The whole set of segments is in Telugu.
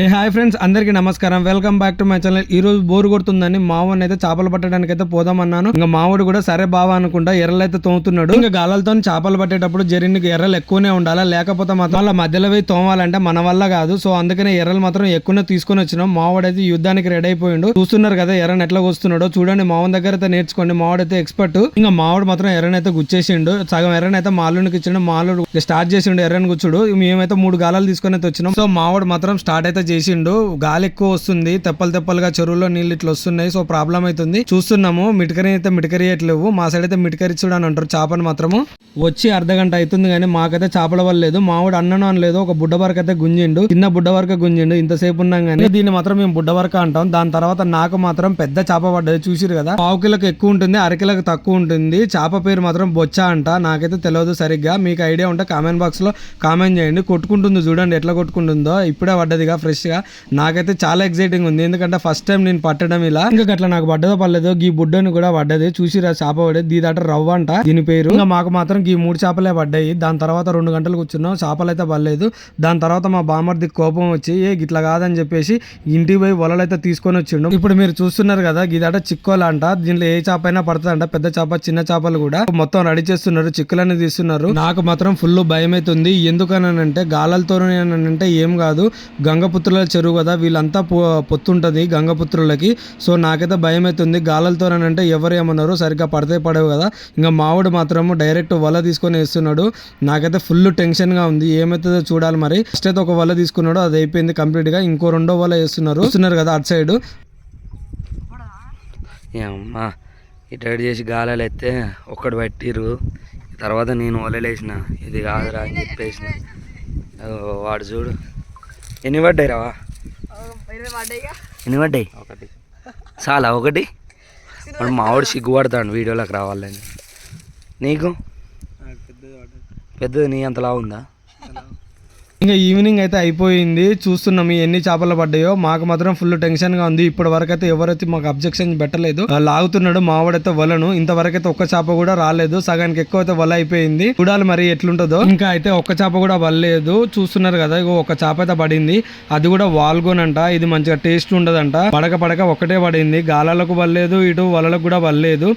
ఏ హాయ్ ఫ్రెండ్స్ అందరికీ నమస్కారం. Welcome back to my channel. ఈ రోజు బోర్ కొడుతుందని మావన్ అయితే చేపలు పట్టడానికి అయితే పోదామన్నాను. ఇంకా మావుడు కూడా సరే బావా అనుకుంటా ఎర్రలు అయితే తోముతున్నాడు. ఇంకా గాలాలతో చేపలు పట్టేటప్పుడు జరినికి ఎర్రలు ఎక్కువనే ఉండాలా? లేకపోతే మాత్రం వాళ్ళ మధ్యలో పోయి తోమాలంటే మన వల్ల కాదు. సో అందుకనే ఎర్రలు మాత్రం ఎక్కువనే తీసుకొని వచ్చినాం. మావాడు అయితే యుద్ధానికి రెడీ అయిపోయిండు. చూస్తున్నారు కదా ఎర్రని ఎట్లా వస్తున్నాడో చూడండి మావన్ దగ్గర అయితే నేర్చుకోండి. మావాడు అయితే ఎక్స్పర్ట్ ఇంకా మావుడు మాత్రం ఎర్రని అయితే గుచ్చేసిండు. సగం ఎర్రని అయితే మాలునికి ఇచ్చిండు. మాలుడు స్టార్ట్ చేసిండు ఎర్రని గుచ్చుడు. మేమైతే మూడు గాలాలు తీసుకొని అయితే వచ్చినాం. సో మావుడు మాత్రం స్టార్ట్ అయితే చేసిండు. గాలి ఎక్కువ వస్తుంది. తెప్పలు తెప్పలుగా చెరువులో నీళ్ళు ఇట్లా వస్తున్నాయి. సో ప్రాబ్లం అవుతుంది. చూస్తున్నాము. మిటకరి అయితే మిటకరియట్లేవు. మా సైడ్ అయితే మిటకరిచ్చుడు అని అంటారు. చేపను మాత్రము. వచ్చి అర్ధ గంట అవుతుంది కానీ మాకైతే చేపల వల్ల లేదు. మావాడు అన్నను అనలేదు. ఒక బుడ్డ వరకు అయితే గుంజిండు. చిన్న బుడ్డ వరకు గుంజిండు. ఇంతసేపు ఉన్నాం కానీ దీన్ని మాత్రం మేము బుడ్డ వరకు అంటాం. దాని తర్వాత నాకు మాత్రం పెద్ద చేప పడ్డది చూసిరు కదా. పావు కిలోకి ఎక్కువ ఉంటుంది. అరకిలోకి తక్కువ ఉంటుంది. చేప పేరు మాత్రం బొచ్చా అంట. నాకైతే తెలియదు సరిగ్గా. మీకు ఐడియా ఉంటే కామెంట్ బాక్స్లో కామెంట్ చేయండి. కొట్టుకుంటుంది చూడండి. ఎట్లా కొట్టుకుంటుందో. ఇప్పుడే పడ్డదిగా ఫ్రెష్ గా. నాకైతే చాలా ఎక్సైటింగ్ ఉంది. ఎందుకంటే ఫస్ట్ టైం నేను పట్టడం ఇలా. ఇంకా అట్లా నాకు పడ్డదో పడలేదు ఈ బుడ్డని కూడా పడ్డది. చూసిరా చేప పడేది దీదాట రవ్వ అంట. దీని పేరు. ఇంకా మాకు మాత్రం ఈ మూడు చేపలే పడ్డాయి. దాని తర్వాత రెండు గంటలు కూర్చున్నాం. చేపలు అయితే పడలేదు. దాని తర్వాత మా బామర్ది కోపం వచ్చి ఏ గిట్లా కాదని చెప్పేసి ఇంటికి పోయి వలలు అయితే తీసుకొని వచ్చిండు. ఇప్పుడు మీరు చూస్తున్నారు కదా గిదాట చిక్కోల అంట. దీంట్లో ఏ చేప అయినా పడుతుందంట. పెద్ద చేప చిన్న చేపలు కూడా. మొత్తం రెడీ చేస్తున్నారు. చిక్కులన్నీ తీస్తున్నారు. నాకు మాత్రం ఫుల్ భయం అవుతుంది ఎందుకనంటే గాలలతో అంటే ఏం కాదు. గంగపుత్రుల చెరువు కదా వీళ్ళంతా పొ- పొత్తుంటుంది గంగపుత్రులకి. సో నాకైతే భయం అవుతుంది గాలలతోనంటే ఎవరు ఏమన్నారు? సరిగ్గా పడితే పడవు కదా. ఇంకా మావుడు మాత్రం డైరెక్ట్ వల తీసుకొని వేస్తున్నాడు. నాకైతే ఫుల్ టెన్షన్గా ఉంది. ఏమవుతుందో చూడాలి మరి. ఫస్ట్ అయితే ఒక వల తీసుకున్నాడు. అది అయిపోయింది కంప్లీట్గా. ఇంకో రెండో వల వేస్తున్నారు. చూస్తున్నారు కదా అటు సైడ్. ఏమమ్మా ఇటు చేసి గాలాలు ఎత్తే ఒక్కడు పట్టిర్రు. తర్వాత నేను వలలేసిన. ఇది కాదురా అని చెప్పేసిన. వాడు చూడు. ఎన్ని పడ్డాయి రావా? ఎన్ని పడ్డాయి? ఒకటి. చాలా ఒకటి? వాడు మావాడు సిగ్గుపడతాడు వీడియోలోకి రావాలని. నీకు? పెద్దది నీ అంతలా ఉందా. ఇంకా ఈవినింగ్ అయితే అయిపోయింది. చూస్తున్నాం ఎన్ని చేపలు పడ్డాయో. మాకు మాత్రం ఫుల్ టెన్షన్గా ఉంది. ఇప్పటి వరకు అయితే ఎవరైతే మాకు అబ్జెక్షన్ పెట్టలేదు లాగుతున్నాడు మావాడైతే వలను. ఇంతవరకైతే ఒక్క చేప కూడా రాలేదు. సగానికి ఎక్కువ అయితే వల అయిపోయింది. చూడాలి మరి ఎట్లుంటుందో. ఇంకా అయితే ఒక్క చేప కూడా వల్లేదు. చూస్తున్నారు కదా ఇగో ఒక చేప అయితే పడింది. అది కూడా వాల్గోన్ అంట ఇది మంచిగా టేస్ట్ ఉండదంట. పడక పడక ఒకటే పడింది. గాలాలకు వల్లేదు ఇటు వలలకు కూడా వల్లేదు.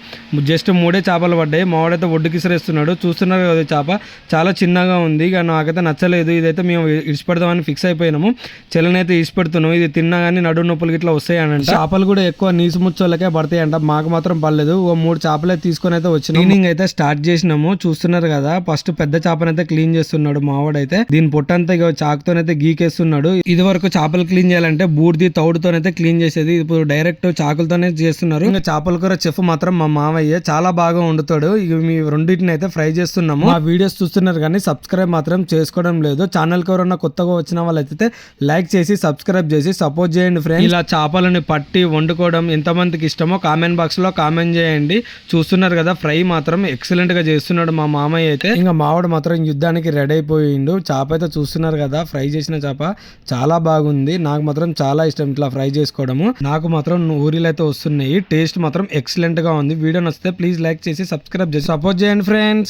జస్ట్ మూడే చేపలు పడ్డాయి. మావాడైతే ఒడ్డుకి ఇసిరేస్తున్నాడు చూస్తున్నారు కదా చేప. చాలా చిన్నగా ఉంది. ఇక నాకైతే నచ్చలేదు. ఇదైతే మేము ఇడిచిపెడదామని ఫిక్స్ అయిపోయినాము. చెల్లనైతే ఇడిచిపెడుతున్నాం ఇది తిన్నా కానీ నడు నొప్పులు ఇట్లా వస్తాయి అని చేపలు కూడా ఎక్కువ నీసు ముచ్చోళ్ళకే పడతాయి అంట మాకు మాత్రం పడలేదు. ఓ మూడు చేపలు తీసుకొని అయితే వచ్చిన క్లీనింగ్ అయితే స్టార్ట్ చేసినాము. చూస్తున్నారు కదా ఫస్ట్ పెద్ద చేపనైతే క్లీన్ చేస్తున్నాడు మావాడైతే. దీని పొట్టంతా ఇక చాకుతోనైతే గీకేస్తున్నాడు. ఇది వరకు చేపలు క్లీన్ చేయాలంటే బూడిది తౌడుతోనైతే క్లీన్ చేసేది. ఇప్పుడు డైరెక్ట్ చాకులతోనే చేస్తున్నారు. ఇంకా చేపల కూర చెఫ్ మాత్రం మా మావయ్య చాలా బాగా వండుతాడు. ఇక మీ రెండింటిని అయితే ఫ్రై చేస్తున్నాము. ఆ వీడియోస్ చూస్తున్నారు కానీ సబ్స్క్రైబ్ మాత్రం చేసుకోవడం లేదు. ఛానల్ కి ఎవరన్నా కొత్తగా వచ్చిన వాళ్ళైతే లైక్ చేసి సబ్స్క్రైబ్ చేసి సపోర్ట్ చేయండి ఫ్రెండ్స్ ఇలా చేపలని పట్టి వండుకోవడం ఎంతమందికి ఇష్టమో కామెంట్ బాక్స్లో కామెంట్ చేయండి. చూస్తున్నారు కదా ఫ్రై మాత్రం ఎక్సలెంట్గా చేస్తున్నాడు మా మామయ్య అయితే. ఇంకా మావాడు మాత్రం యుద్ధానికి రెడీ అయిపోయిండు. చేప అయితే చూస్తున్నారు కదా ఫ్రై చేసిన చేప చాలా బాగుంది. నాకు మాత్రం చాలా ఇష్టం ఇట్లా ఫ్రై చేసుకోవడము. నాకు మాత్రం ఊరిలో అయితే వస్తున్నాయి. టేస్ట్ మాత్రం ఎక్సలెంట్గా ఉంది. వీడియో నచ్చితే ప్లీజ్ లైక్ చేసి సబ్స్క్రైబ్ చేసి సపోర్ట్ చేయండి ఫ్రెండ్స్